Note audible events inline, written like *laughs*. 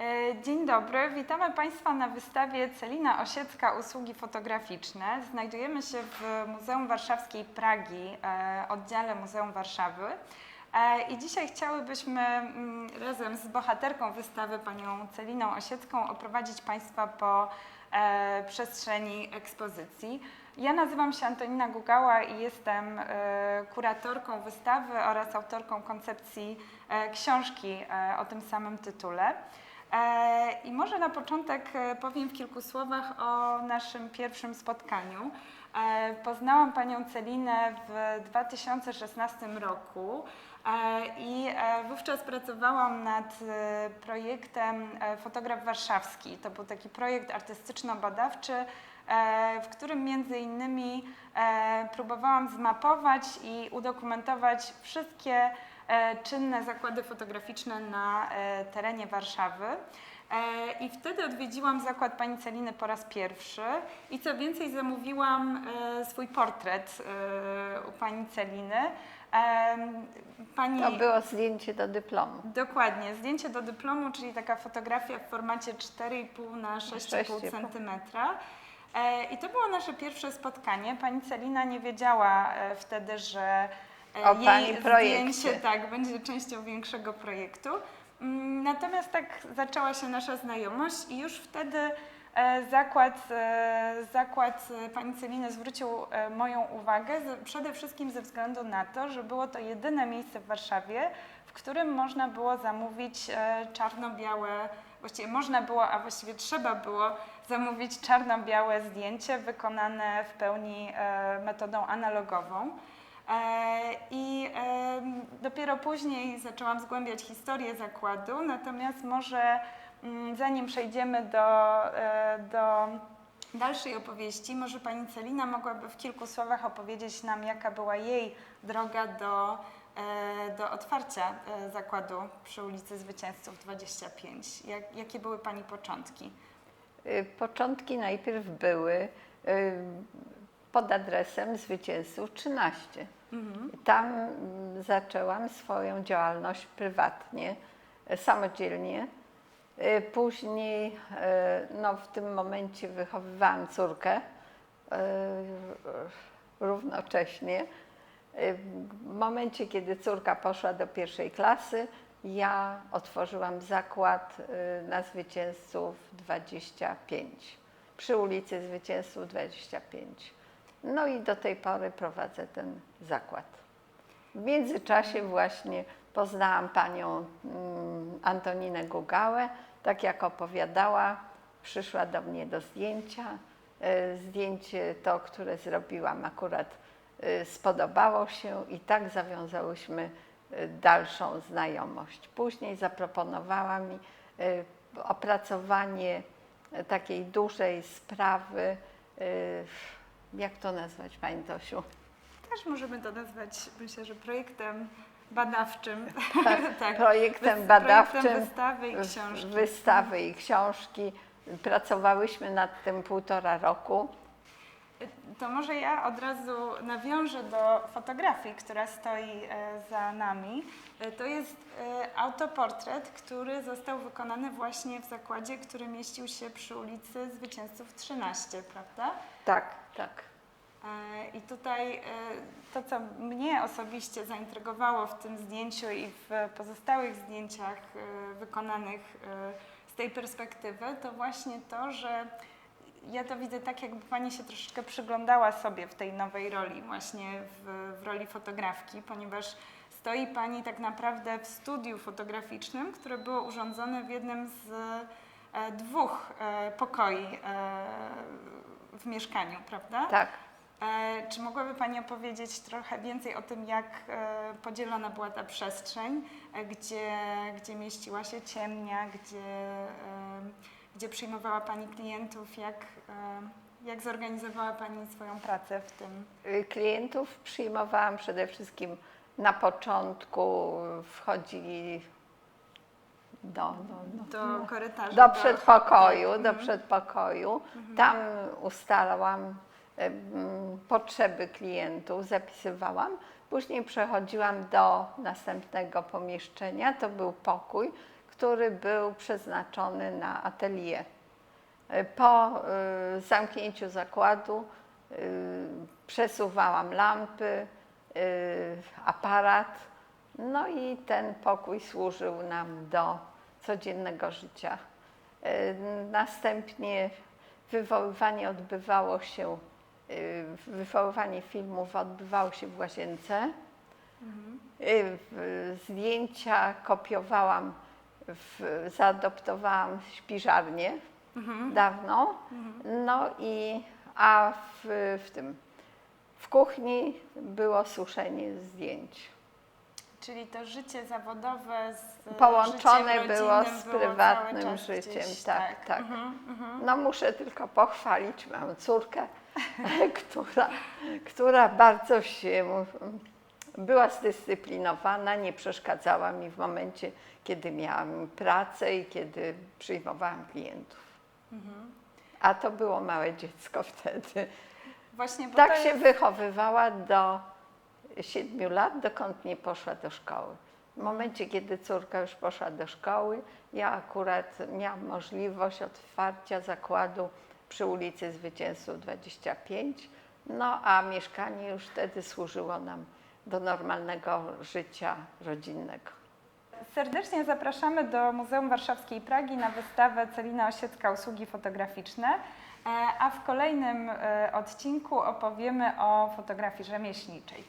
E, Dzień dobry, witamy Państwa na wystawie Celina Osiecka Usługi Fotograficzne. Znajdujemy się w Muzeum Warszawskiej Pragi, e, oddziale Muzeum Warszawy. E, I dzisiaj chciałybyśmy mm, razem z bohaterką wystawy, panią Celiną Osiecką, oprowadzić Państwa po przestrzeni ekspozycji. Ja nazywam się Antonina Gugała i jestem kuratorką wystawy oraz autorką koncepcji książki o tym samym tytule. E, I może na początek e, powiem w kilku słowach o naszym pierwszym spotkaniu. E, Poznałam panią Celinę w 2016 roku i wówczas pracowałam nad projektem Fotograf Warszawski. To był taki projekt artystyczno-badawczy, w którym między innymi e, próbowałam zmapować i udokumentować wszystkie e, czynne zakłady fotograficzne na e, terenie Warszawy. E, I wtedy odwiedziłam zakład pani Celiny po raz pierwszy i co więcej zamówiłam e, swój portret e, u pani Celiny. E, Pani... To było zdjęcie do dyplomu. Dokładnie, zdjęcie do dyplomu, czyli taka fotografia w formacie 4,5 na 6,5 6,5. cm. E, I to było nasze pierwsze spotkanie. Pani Celina nie wiedziała e, wtedy, że e, O pani projekcie. zdjęcie tak, będzie częścią większego projektu. Mm, Natomiast tak zaczęła się nasza znajomość i już wtedy zakład, zakład pani Celiny zwrócił moją uwagę przede wszystkim ze względu na to, że było to jedyne miejsce w Warszawie, w którym można było zamówić czarno-białe, właściwie można było, a właściwie trzeba było zamówić czarno-białe zdjęcie wykonane w pełni e, metodą analogową. E, I dopiero później zaczęłam zgłębiać historię zakładu, natomiast może mm, zanim przejdziemy do, e, do dalszej opowieści, może Pani Celina mogłaby w kilku słowach opowiedzieć nam, jaka była jej droga do, do otwarcia e, zakładu przy ulicy Zwycięzców 25. Jak, jakie były Pani początki? Y, Początki najpierw były y, pod adresem Zwycięzców 13. Tam mm, zaczęłam swoją działalność prywatnie, y, samodzielnie. Y, Później, no w tym momencie wychowywałam córkę równocześnie. Y, W momencie, kiedy córka poszła do pierwszej klasy, ja otworzyłam zakład y, na Zwycięzców 25, przy ulicy Zwycięzców 25. No i do tej pory prowadzę ten zakład. W międzyczasie właśnie poznałam panią mm, Antoninę Gugałę, tak jak opowiadała, przyszła do mnie do zdjęcia. E, Zdjęcie to, które zrobiłam akurat spodobało się i tak zawiązałyśmy e, dalszą znajomość. Później zaproponowała mi e, opracowanie takiej dużej sprawy, jak to nazwać Pani Tosiu? Też możemy to nazwać, myślę, że projektem badawczym. tak. *laughs* projektem Wys- badawczym, Projektem wystawy i książki. wystawy i książki. Pracowałyśmy nad tym półtora roku. To może ja od razu nawiążę do fotografii, która stoi e, za nami. E, To jest e, autoportret, który został wykonany właśnie w zakładzie, który mieścił się przy ulicy Zwycięzców 13, prawda? Tak, tak. I tutaj to, co mnie osobiście zaintrygowało w tym zdjęciu i w pozostałych zdjęciach wykonanych z tej perspektywy, to właśnie to, że ja to widzę tak, jakby Pani się troszeczkę przyglądała sobie w tej nowej roli, właśnie w, w roli fotografki, ponieważ stoi Pani tak naprawdę w studiu fotograficznym, które było urządzone w jednym z e, dwóch e, pokoi e, w mieszkaniu, prawda? Tak. E, czy mogłaby Pani opowiedzieć trochę więcej o tym, jak e, podzielona była ta przestrzeń, e, gdzie, gdzie mieściła się ciemnia, gdzie, e, gdzie przyjmowała Pani klientów, jak, e, jak zorganizowała Pani swoją pracę w tym? Y, Klientów przyjmowałam przede wszystkim na początku, wchodzili do, do, do, Do korytarza? do przedpokoju, tak. do Mhm. przedpokoju. Tam ustalałam potrzeby klientów, zapisywałam. Później przechodziłam do następnego pomieszczenia, to był pokój, który był przeznaczony na atelier. Y, Po y, zamknięciu zakładu y, przesuwałam lampy, aparat, no i ten pokój służył nam do codziennego życia. Następnie wywoływanie odbywało się, wywoływanie filmów odbywało się w łazience. W- Zdjęcia kopiowałam, w, zaadoptowałam śpiżarnię dawno. No i a w, w tym w kuchni było suszenie zdjęć. Czyli to życie zawodowe z Połączone było z prywatnym życiem. gdzieś, Tak, tak. Mhm, mhm. No muszę tylko pochwalić moją córkę, *laughs* która, która bardzo się była zdyscyplinowana, nie przeszkadzała mi w momencie, kiedy miałam pracę i kiedy przyjmowałam klientów. Mhm. A to było małe dziecko wtedy. Właśnie, Tak to się jest, wychowywała do siedmiu lat, dokąd nie poszła do szkoły. W momencie, kiedy córka już poszła do szkoły, ja akurat miałam możliwość otwarcia zakładu przy ulicy Zwycięzców 25, no a mieszkanie już wtedy służyło nam do normalnego życia rodzinnego. Serdecznie zapraszamy do Muzeum Warszawskiej Pragi na wystawę Celina Osiecka Usługi Fotograficzne, e, a w kolejnym e, odcinku opowiemy o fotografii rzemieślniczej.